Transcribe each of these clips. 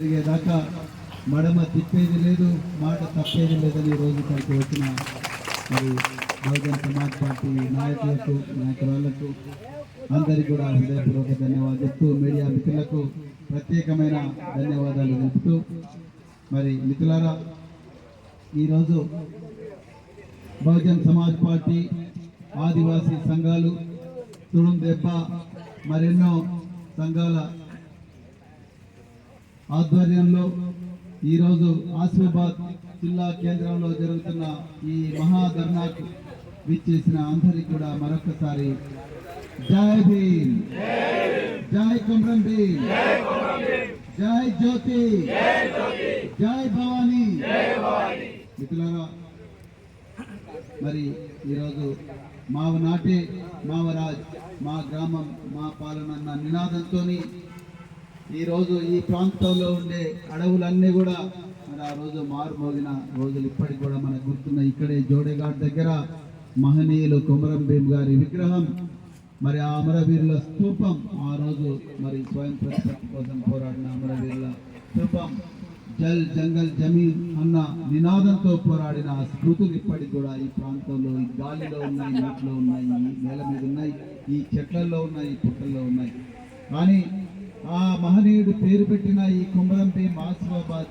జరిగేదాకా మడమ తిప్పేది లేదు మాట తప్పేది లేదని ఈ రోజు ఇక్కడికి వచ్చిన మరి బహుజన్ సమాజ్ పార్టీ నాయకులకు నాయకురాళ్ళకు అందరికీ కూడా హృదయపూర్వక ధన్యవాదాలు చెప్తూ మీడియా మిత్రులకు ప్రత్యేకమైన ధన్యవాదాలు తెలుపుతూ మరి మిత్రులారా ఈరోజు బహుజన్ సమాజ్ పార్టీ ఆదివాసీ సంఘాలు తుడుం దెబ్బ మరెన్నో సంఘాల ఆధ్వర్యంలో ఈరోజు ఆసిఫాబాద్ జిల్లా కేంద్రంలో జరుగుతున్న ఈ మహాధర్నాకు విచ్చేసిన అందరికీ కూడా మరొకసారి జై భీమ్. జై కుమ్రం భీమ్. జై జ్యోతి. జై భవానీ. మిత్రులారా మరి ఈరోజు మావ నాటే మావరాజ్ మా గ్రామం మా పాలన నినాదంతో నినాదంతోని ఈరోజు ఈ ప్రాంతంలో ఉండే అడవులన్నీ కూడా మరి ఆ రోజు మారుమోగిన రోజులు ఇప్పటికి కూడా మనకు గుర్తున్నాయి. ఇక్కడే జోడేఘాట్ దగ్గర మహనీయులు కొమరం భీమ్ గారి విగ్రహం మరి ఆ అమరవీరుల స్తూపం ఆ రోజు మరి స్వయం ప్రతిపత్తి కోసం పోరాడిన అమరవీరుల స్తూపం జల్ జంగల్ జమీన్ అన్న నినాదంతో పోరాడిన ఆ స్మృతులు ఇప్పటికి కూడా ఈ ప్రాంతంలో ఈ గాలిలో ఉన్నాయి నీటిలో ఉన్నాయి ఈ నేల మీద ఉన్నాయి ఈ చెట్లలో ఉన్నాయి ఈ పుట్టల్లో ఉన్నాయి. కానీ ఆ మహనీయుడు పేరు పెట్టిన ఈ కుమరం భీం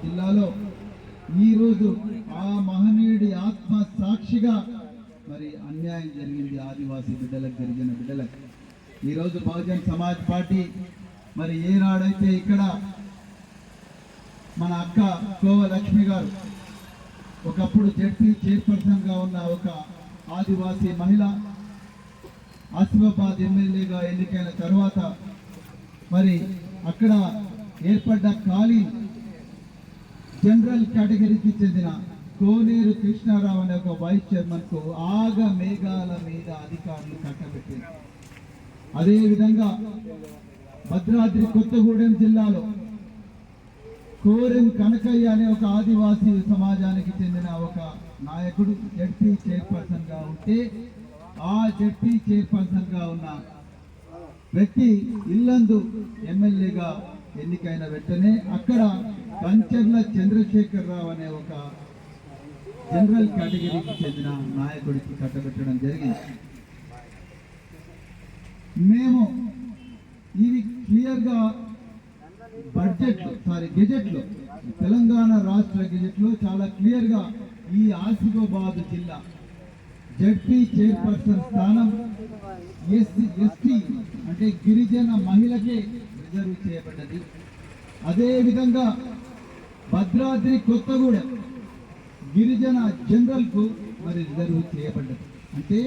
జిల్లాలో ఈరోజు ఆ మహనీయుడి ఆత్మ సాక్షిగా మరి అన్యాయం జరిగింది. ఆదివాసీ బిడ్డలకు జరిగిన బిడ్డలకు. ఈరోజు బహుజన్ సమాజ్ పార్టీ మరి ఏనాడైతే ఇక్కడ మన అక్క కోవ లక్ష్మి గారు ఒకప్పుడు జడ్పీ చైర్పర్సన్గా ఉన్న ఒక ఆదివాసీ మహిళ ఆసిఫాబాద్ ఎమ్మెల్యేగా ఎన్నికైన తర్వాత మరి అక్కడ ఏర్పడ్డ ఖాళీ జనరల్ కేటగిరీకి చెందిన కోనేరు కృష్ణారావు అనే ఒక వైస్ చైర్మన్కు ఆగ మేఘాల మీద అధికారులు కట్టబెట్టారు. అదే విధంగా భద్రాద్రి కొత్తగూడెం జిల్లాలో కోరెం కనకయ్య అనే ఒక ఆదివాసీ సమాజానికి చెందిన ఒక నాయకుడు జడ్పీ చైర్పర్సన్గా ఉంటే ఆ జడ్పీ చైర్పర్సన్గా ఉన్న వ్యక్తి ఇల్లందు ఎమ్మెల్యేగా ఎన్నికైన వెంటనే అక్కడ కంచర్ల చంద్రశేఖర్ రావు అనే ఒక జనరల్ కేటగిరీకి చెందిన నాయకుడికి కట్టబెట్టడం జరిగింది. మేము ఇవి క్లియర్గా బడ్జెట్లో సారీ గెజెట్లో తెలంగాణ రాష్ట్ర గెజెట్లో చాలా క్లియర్గా ఈ ఆసిఫాబాద్ జిల్లా జడ్పీ చైర్పర్సన్ స్థానం ఎస్సీ ఎస్టీ అంటే గిరిజన మహిళకే రిజర్వ్ చేయబడ్డది. అదేవిధంగా భద్రాద్రి కొత్తగూడెం గిరిజన జనరల్కు మరి రిజర్వ్ చేయబడ్డది. అంటే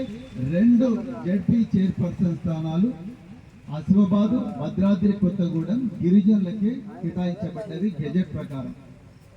రెండు జడ్పీ చైర్పర్సన్ స్థానాలు ఆసిఫాబాదు భద్రాద్రి కొత్తగూడెం గిరిజనులకే కేటాయించబడ్డది గెజెట్ ప్రకారం.